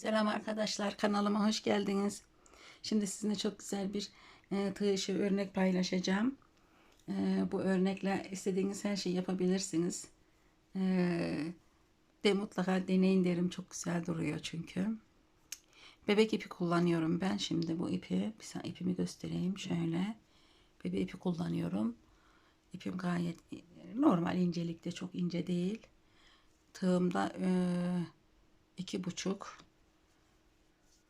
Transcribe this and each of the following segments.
Selam arkadaşlar kanalıma hoş geldiniz. Şimdi sizinle çok güzel bir e, tığ işi örnek paylaşacağım. E, bu örnekle istediğiniz her şeyi yapabilirsiniz. E, de mutlaka deneyin derim çok güzel duruyor çünkü. Bebek ipi kullanıyorum ben şimdi bu ipi. Bir saniye ipimi göstereyim şöyle. Bebek ipi kullanıyorum. İpim gayet normal incelikte çok ince değil. Tığımda e, iki buçuk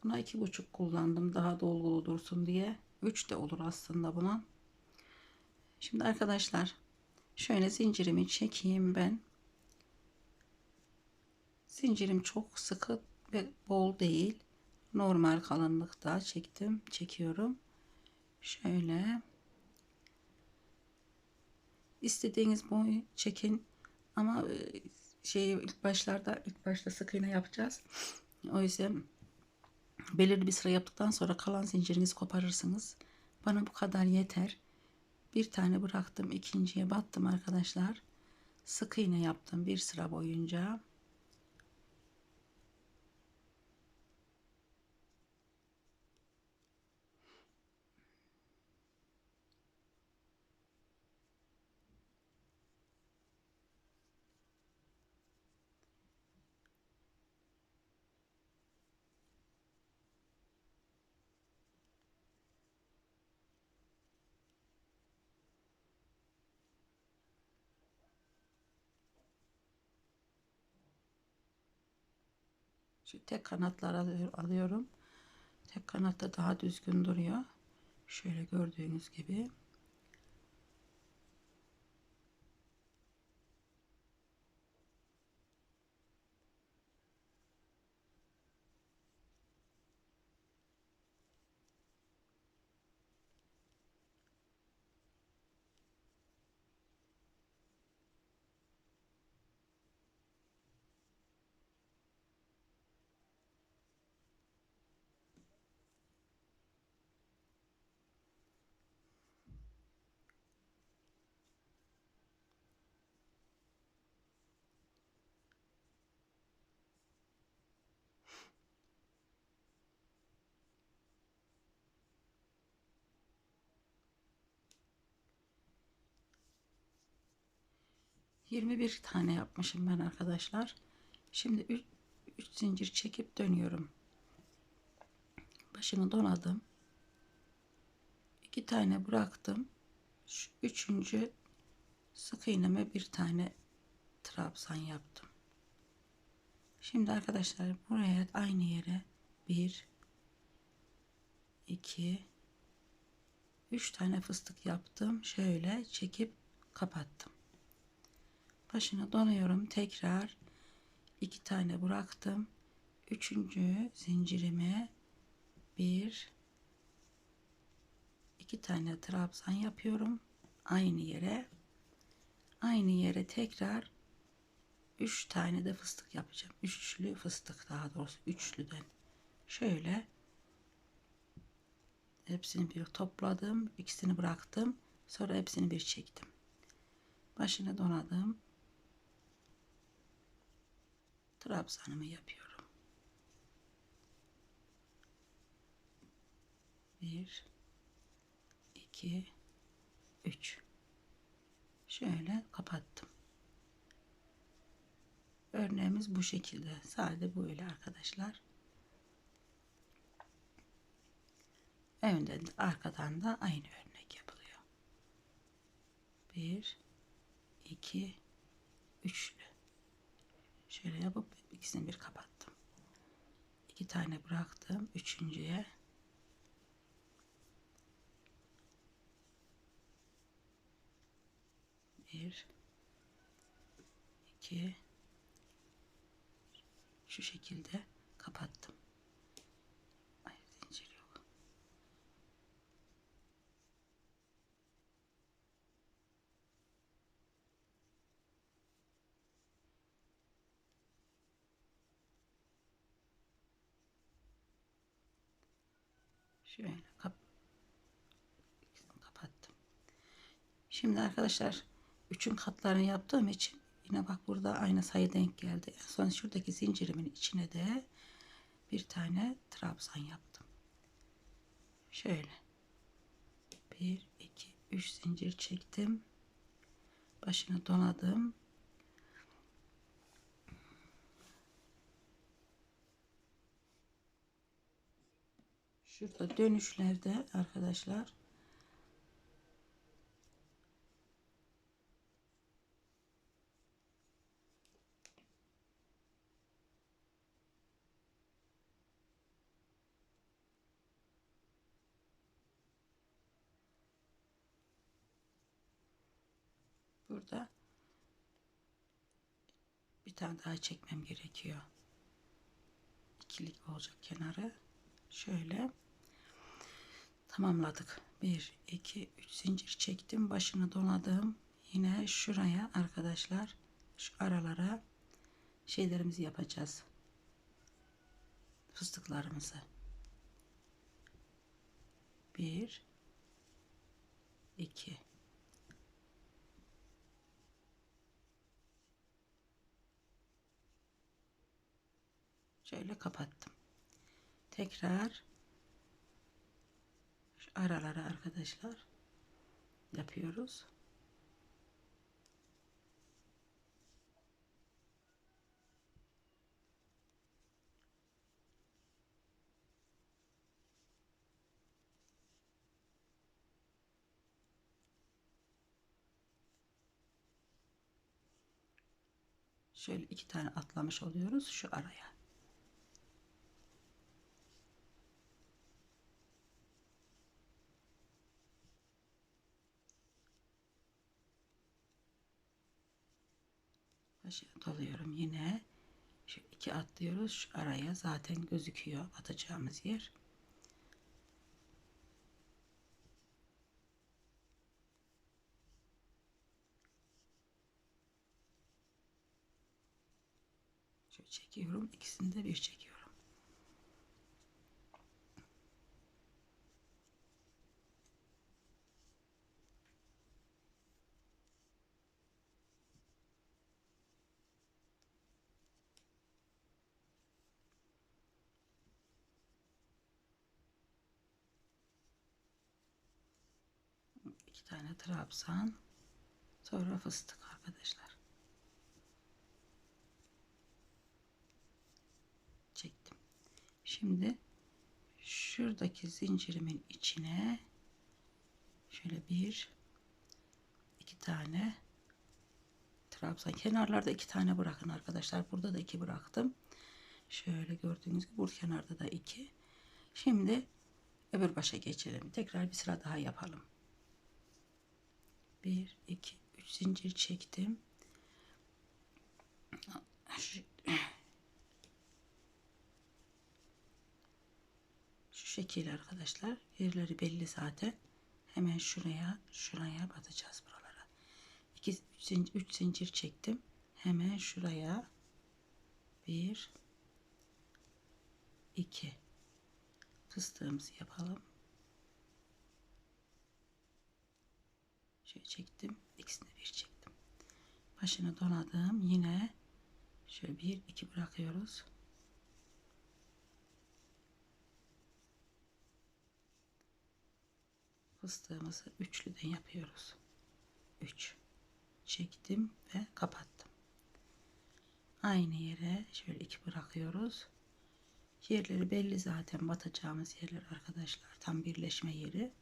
Buna iki buçuk kullandım daha dolgulu dursun diye. Üç de olur aslında buna. Şimdi arkadaşlar şöyle zincirimi çekeyim ben. Zincirim çok sıkı ve bol değil. Normal kalınlıkta çektim. Çekiyorum. Şöyle. istediğiniz boyu çekin. Ama şeyi ilk başlarda ilk başta sık iğne yapacağız. O yüzden belirli bir sıra yaptıktan sonra kalan zincirinizi koparırsınız. Bana bu kadar yeter. Bir tane bıraktım. ikinciye battım arkadaşlar. Sık iğne yaptım bir sıra boyunca. Şu tek kanatlar alıyorum. Tek kanatta daha düzgün duruyor. Şöyle gördüğünüz gibi. Yirmi bir tane yapmışım ben arkadaşlar. Şimdi 3 zincir çekip dönüyorum. Başını donadım. iki tane bıraktım. Şu üçüncü sık iğneme bir tane trabzan yaptım. Şimdi arkadaşlar buraya aynı yere bir iki üç tane fıstık yaptım. Şöyle çekip kapattım. Başına donuyorum. Tekrar iki tane bıraktım. Üçüncü zincirime bir iki tane trabzan yapıyorum. Aynı yere aynı yere tekrar üç tane de fıstık yapacağım. Üçlü fıstık daha doğrusu üçlüden. Şöyle hepsini bir topladım. ikisini bıraktım. Sonra hepsini bir çektim. Başını donadım. Trabzanımı yapıyorum. Bir, iki, üç. Şöyle kapattım. Örneğimiz bu şekilde. Sadece böyle arkadaşlar. Önden de arkadan da aynı örnek yapılıyor. Bir, iki, üçlü. Şöyle yapıp ikisini bir kapattım. İki tane bıraktım. Üçüncüye bir iki şu şekilde kapattım. Ay zincir yok. Şöyle kap kapattım. Şimdi arkadaşlar üçün katlarını yaptığım için yine bak burada aynı sayı denk geldi. En son şuradaki zincirimin içine de bir tane trabzan yaptım. Şöyle. Bir, iki, üç zincir çektim. Başını donadım. Şurada dönüşlerde arkadaşlar burada bir tane daha çekmem gerekiyor. İkilik olacak kenarı. Şöyle tamamladık. 1 2 3 zincir çektim. Başını donadım. Yine şuraya arkadaşlar şu aralara şeylerimizi yapacağız. Fıstıklarımızı. 1 2 Şöyle kapattım. Tekrar aralara arkadaşlar yapıyoruz. Şöyle iki tane atlamış oluyoruz şu araya. Doluyorum yine. Şu iki atlıyoruz şu araya zaten gözüküyor atacağımız yer. Şöyle çekiyorum ikisini de bir çekiyorum iki tane trabzan sonra fıstık arkadaşlar. Çektim. Şimdi şuradaki zincirimin içine şöyle bir iki tane trabzan. Kenarlarda iki tane bırakın arkadaşlar. Burada da iki bıraktım. Şöyle gördüğünüz gibi bu kenarda da iki. Şimdi öbür başa geçelim. Tekrar bir sıra daha yapalım 1 2 3 zincir çektim. Şu, şekil arkadaşlar. Yerleri belli zaten. Hemen şuraya şuraya batacağız buralara. 2 3 zincir, 3 zincir çektim. Hemen şuraya. 1 2 fıstığımızı yapalım şöyle çektim ikisini bir çektim. Başını donadım yine şöyle bir iki bırakıyoruz. Fıstığımızı üçlüden yapıyoruz. 3 çektim ve kapattım. Aynı yere şöyle iki bırakıyoruz. Yerleri belli zaten batacağımız yerler arkadaşlar. Tam birleşme yeri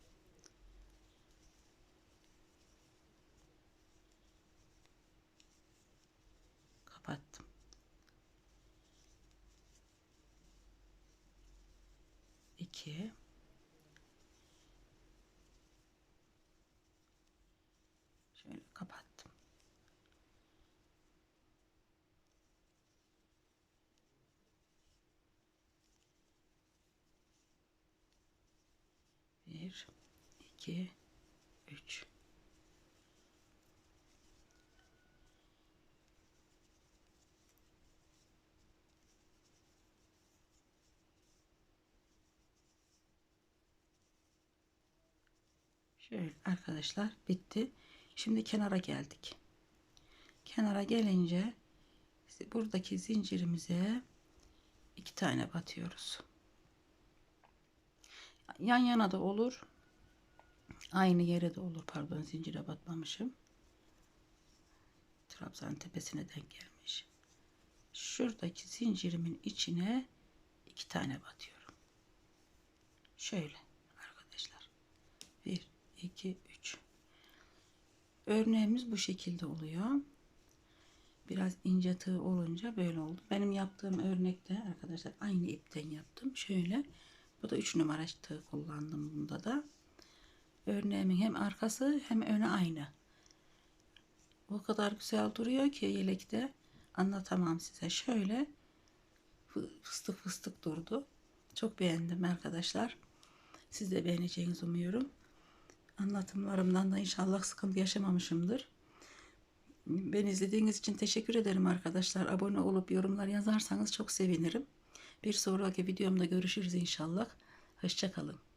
2 Şöyle kapattım. Bir, iki, üç. Şöyle arkadaşlar bitti. Şimdi kenara geldik. Kenara gelince buradaki zincirimize iki tane batıyoruz. Yan yana da olur. Aynı yere de olur. Pardon zincire batmamışım. Trabzan tepesine denk gelmiş. Şuradaki zincirimin içine iki tane batıyorum. Şöyle 2 3 örneğimiz bu şekilde oluyor. Biraz ince tığ olunca böyle oldu. Benim yaptığım örnekte arkadaşlar aynı ipten yaptım. Şöyle. Bu da 3 numara tığ kullandım bunda da. Örneğimin hem arkası hem önü aynı. O kadar güzel duruyor ki yelekte. Anlatamam size. Şöyle fıstık fıstık durdu. Çok beğendim arkadaşlar. Siz de beğeneceğinizi umuyorum. Anlatımlarımdan da inşallah sıkıntı yaşamamışımdır. Beni izlediğiniz için teşekkür ederim arkadaşlar. Abone olup yorumlar yazarsanız çok sevinirim. Bir sonraki videomda görüşürüz inşallah. Hoşçakalın.